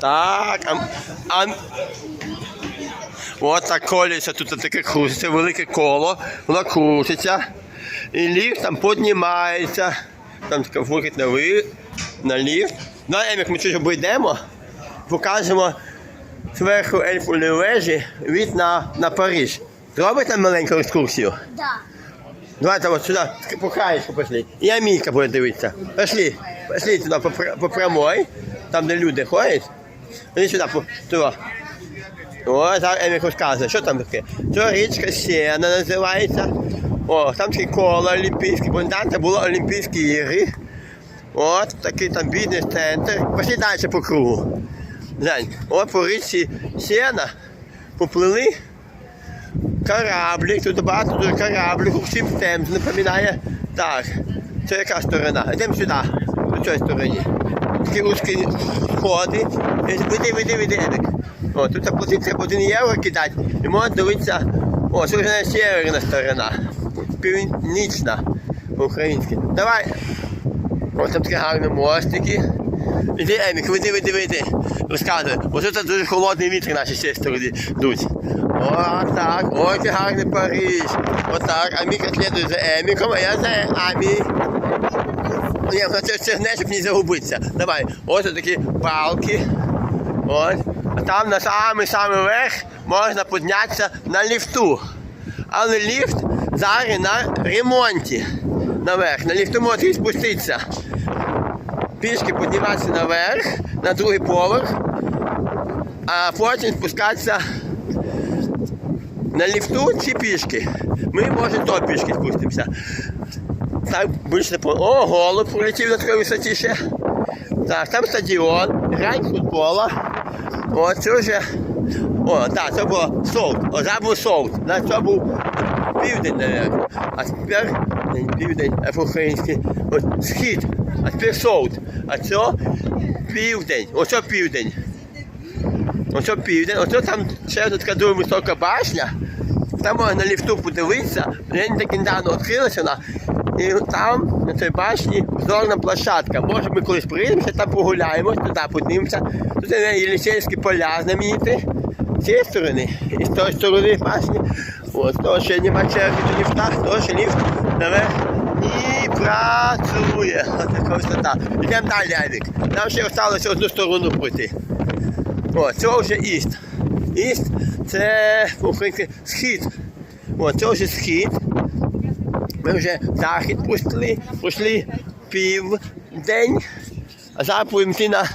Так, а, а... От так колється, тут таке крутиться, велике коло, воно крутиться. І ліфт там піднімається. Там така вихід на, ви... на ліфт. Ну, Емік, ми чуть обійдемо, покажемо зверху ельфової вежі від на, на Париж. Зробить нам маленьку екскурсію? Да. Давайте вот сюда, по краешку пошли. И Амелька будет дивитися. Пошли, пошли туда по, по прямой, там, де люди ходять. Іди сюди, туди. О, зараз Емік розказує, що там таке. Це річка Сена називається. О, там такі коло олімпійські, бо там це були Олімпійські ігри. От, такий там бізнес-центр. Пошли далі по кругу. Глянь, от по річці Сена поплили Кораблик, тут багато дуже корабликів, всім темп напоминає. Так, це яка сторона? Йдемо сюди, по цій стороні. Такі узькі сходи. І Веди, веди, веди, Едик. О, тут треба один євро кидати. І можна дивитися, о, це вже северна сторона. Північна, українська. Давай. Ось там такі гарні мостики. Іди, Емік, веди, веди, веди. Розказуй. Ось це дуже холодний вітер наші всі сторони дуть. О, так, ой, який гарний Париж. Отак, Аміка слідує за Еміком, а я за Амі. Ну це стягне, щоб не загубитися. Давай, ось такі палки. Ось. А там на самий самий верх можна піднятися на ліфту. Але ліфт зараз на ремонті. Наверх. На ліфту можна спуститися. Пішки підніматися наверх, на другий поверх, а потім спускатися на ліфту чи пішки. Ми можемо то пішки спустимося. Так, більше по. О, голуб прилетів на такій висоті ще. Так, там стадіон, грань футбола. О, це вже. О, так, це було солд. О, це був солд. Да, це був південь, мабуть. А тепер південь, по-українськи. От схід. А тепер солд. А це південь. Оце південь. Оце південь, оце там ще одна така дуже висока башня. Там можна на ліфту подивитися, не так недавно відкрилася вона. І там, на цій башні, зорна площадка. Може ми колись приїдемося, там погуляємо, туди подивимося. Тут є Єлісейські поля знамениті. З цієї сторони. І з тої сторони башні. От, того ще нема черги до ліфта, того ще ліфт наверх. І працює. Ось така висота. Йдемо далі, Авік. Нам ще залишилося одну сторону пройти. О, це вже іст. Іст це по-українськи схід. О, це вже схід. Ми вже захід пустили, пройшли південь, а зараз на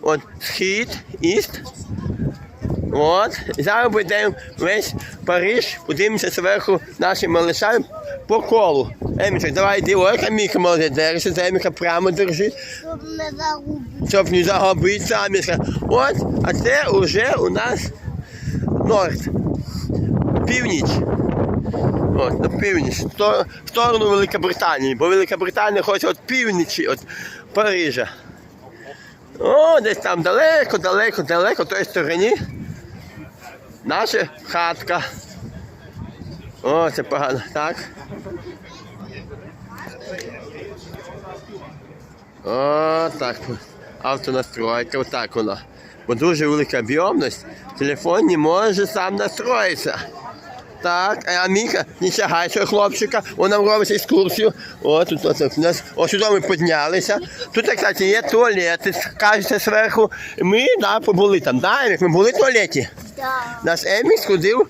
от, схід, іст. От. І зараз будемо весь Париж, подивимося зверху нашим малишам по колу. Емічок, давай йди, ой, яка Міка молодець, Еміка прямо держить Щоб не загубити. щоб не загубитися, Аміска. От, а це вже у нас норд. Північ. От, на північ. В сторону Великобританії, бо Велика Британія хоче від північі, від Парижа. О, десь там далеко, далеко, далеко, в той стороні. Наша хатка. О, це погано. Так. О, так. Автонастройка, отак вона. Бо дуже велика об'ємність, телефон не може сам настроїтися. Так, а Міка, не чагай хлопчика, він нам робить екскурсію. О, тут от, у нас, о, сюди ми піднялися. Тут, кстати, є туалети, кажеться зверху. Ми да, побули там, да, Емік, ми були в туалеті. Да. Наш Емік сходив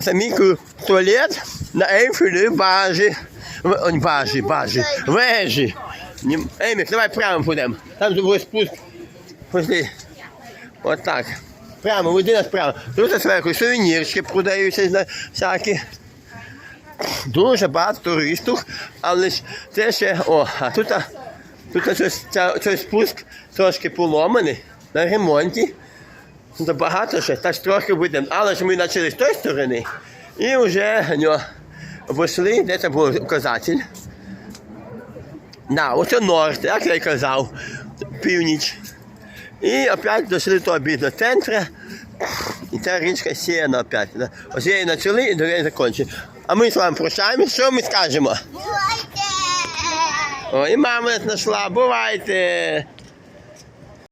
з Амікою в туалет на Ейфелевій бажі. В- Бажі, бажі, вежі. Емік, давай прямо підемо. Там буде спуск. Пошли. От так. Прямо, веди нас прямо. Тут зверху сувенірчики продаються всякі. Дуже багато туристів, але ж це ще. О, а тут, тут щось, цей спуск трошки поломаний на ремонті. Тут багато ще, так трохи будемо. Але ж ми почали з тої сторони і вже ну, вийшли, де це був указатель. На, оце норд, як я й казав, північ. І опять дошли до того бідного центра. І ця річка Сіяна опять. Да? Ось її почали і до неї закінчили. А ми з вами прощаємось, що ми скажемо? Бувайте! О, і мама знайшла, бувайте!